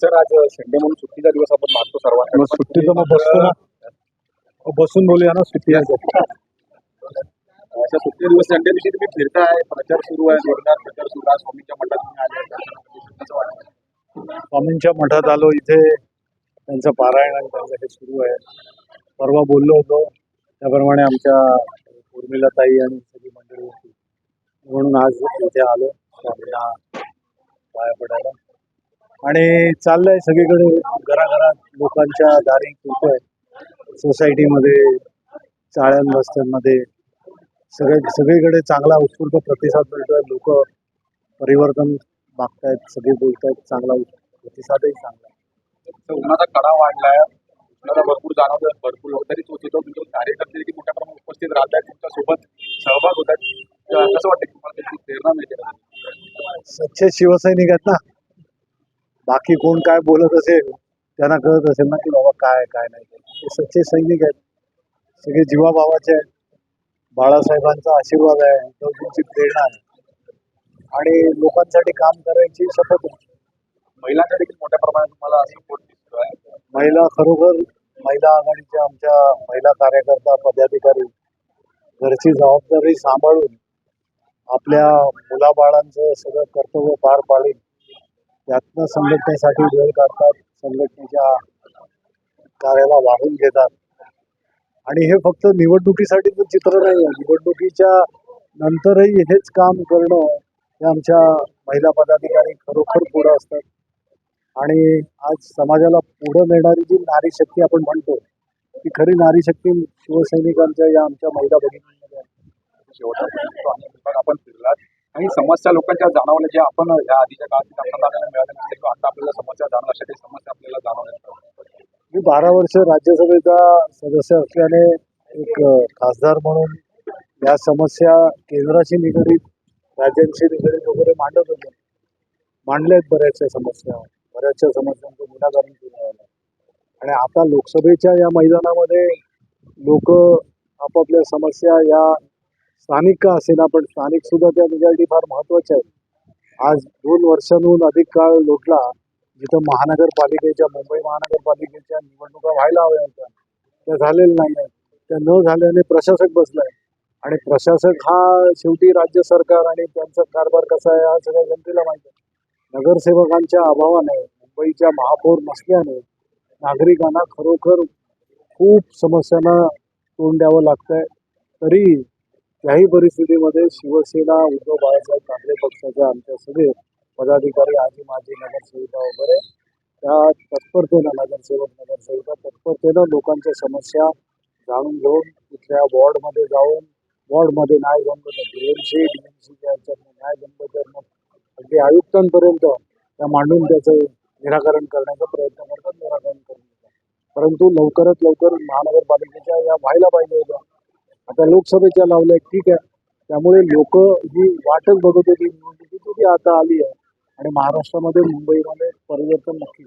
Sir आज Sunday म्हणून सुट्टीचा दिवस आपण मानतो सर्वांना. मग सुट्टीचं मग बसतो ना. बसून बोलूया ना सुट्टी आहे अशा सुट्टी दिवस संडे दिवशी तुम्ही फिरताय प्रचार सुरू आहे जोरदार प्रचार सुरू आहे. स्वामींच्या मठात तुम्ही आले स्वामींच्या मठात आलो इथे त्यांचं पारायण आणि त्यांचं हे सुरू आहे. परवा बोललो होतो त्याप्रमाणे आमच्या उर्मिलाताई आणि सगळी मंडळी होती. म्हणून आज इथे आलो. स्वामींना पाया पडायला. आणि चाललंय सगळीकडे. घराघरात लोकांच्या दारी आहे सोसायटीमध्ये चाळ्यान वस्त्यांमध्ये सगळे सगळीकडे चांगला उत्स्फूर्त प्रतिसाद मिळतोय. लोक परिवर्तन मागतायत सगळे बोलतायत चांगला प्रतिसादही चांगला आहे. उन्हाचा कडा वाढलाय. उन्हाचा भरपूर जाणवतं भरपूर लोक तरी येतो तुमचे कार्यकर्ते देखील मोठ्या प्रमाणात उपस्थित राहतात तुमच्यासोबत सहभाग होतात तर कसं वाटतं तुम्हाला त्याची प्रेरणा मिळते? सच्चे शिवसैनिक आहेत ना. बाकी कोण काय बोलत असेल त्यांना कळत असेल ना की बाबा काय काय नाही. ते सच्चे सैनिक आहेत. सगळे जीवाभावाचे आहेत. बाळासाहेबांचा आशीर्वाद आहे. उद्धवजींची प्रेरणा आहे. आणि लोकांसाठी काम करायची शपथ आहे. महिलांचा देखील मोठ्या प्रमाणात तुम्हाला सपोर्ट दिसतो आहे. महिला खरोखर महिला आघाडीच्या आमच्या महिला कार्यकर्ता पदाधिकारी घरची जबाबदारी सांभाळून आपल्या मुलाबाळांचं सगळं कर्तव्य पार पाडून त्यातनं संघटनेसाठी वेळ काढतात संघटनेच्या कार्याला वाढून घेतात. आणि हे फक्त निवडणुकीसाठीचं चित्र नाही आहे. निवडणुकीच्या नंतरही हेच काम करणं हे आमच्या महिला पदाधिकारी खरोखर पुढं असतात. आणि आज समाजाला पुढं नेणारी जी नारी शक्ती आपण म्हणतो ती खरी नारी शक्ती शिवसैनिकांच्या या आमच्या महिला भगिनींमध्ये आहे. आपण फिरलात. काही समस्या लोकांच्या जाणवल्या ज्या आपण या आधीच्या काळात आपल्याला मिळाल्या नसते किंवा आता आपल्याला समस्या जाणवल्या अशा काही समस्या आपल्याला जाणवल्या मी बारा वर्ष राज्यसभेचा सदस्य असल्याने एक खासदार म्हणून या समस्या केंद्राशी निगडीत राज्यांशी निगडीत वगैरे मांडत होतो. मांडल्या आहेत बऱ्याचशा समस्या बऱ्याचशा समस्यांचं निराकरण केलं आणि आता लोकसभेच्या या मैदानामध्ये लोक आपापल्या समस्या या स्थानिक का असेना पण स्थानिक सुद्धा त्या त्याच्यासाठी फार महत्त्वाच्या आहेत. आज दोन वर्षांहून अधिक काळ लोटला जिथं महानगरपालिकेच्या मुंबई महानगरपालिकेच्या निवडणुका व्हायला हव्या होत्या. त्या झालेल्या नाही आहेत त्या न झाल्याने प्रशासक बसलाय. आणि प्रशासक हा शेवटी राज्य सरकार आणि त्यांचा कारभार कसा आहे हा सगळ्या जनतेला माहिती आहे. नगरसेवकांच्या अभावाने मुंबईच्या महापौर नसल्याने नागरिकांना खरोखर खूप समस्यांना तोंड द्यावं लागतंय. तरी त्याही परिस्थितीमध्ये शिवसेना उद्धव बाळासाहेब ठाकरे पक्षाच्या आमच्या सगळे पदाधिकारी आजी माजी नगरसेविका वगैरे त्या तत्परतेनं नगरसेवक नगरसेविका तत्परतेनं लोकांच्या समस्या जाणून घेऊन तिथल्या वॉर्डमध्ये जाऊन वॉर्डमध्ये न्याय जमलं म्हणजे तर डीएमसी डीएमसीच्या ह्याच्यात न्याय जमलं तर मग अगदी आयुक्तांपर्यंत त्या मांडून त्याचं निराकरण करण्याचा प्रयत्न करतात निराकरण करण्याचा. परंतु लवकरात लवकर महानगरपालिकेच्या या व्हायला पाहिजे होत्या. आता लोकसभेच्या लावल्या ठीक आहे. त्यामुळे लोक ही वाटच बघत होती म्हणजे निवडणुकीची ती आता आली आहे आणि महाराष्ट्रामध्ये मुंबईमध्ये परिवर्तन नक्की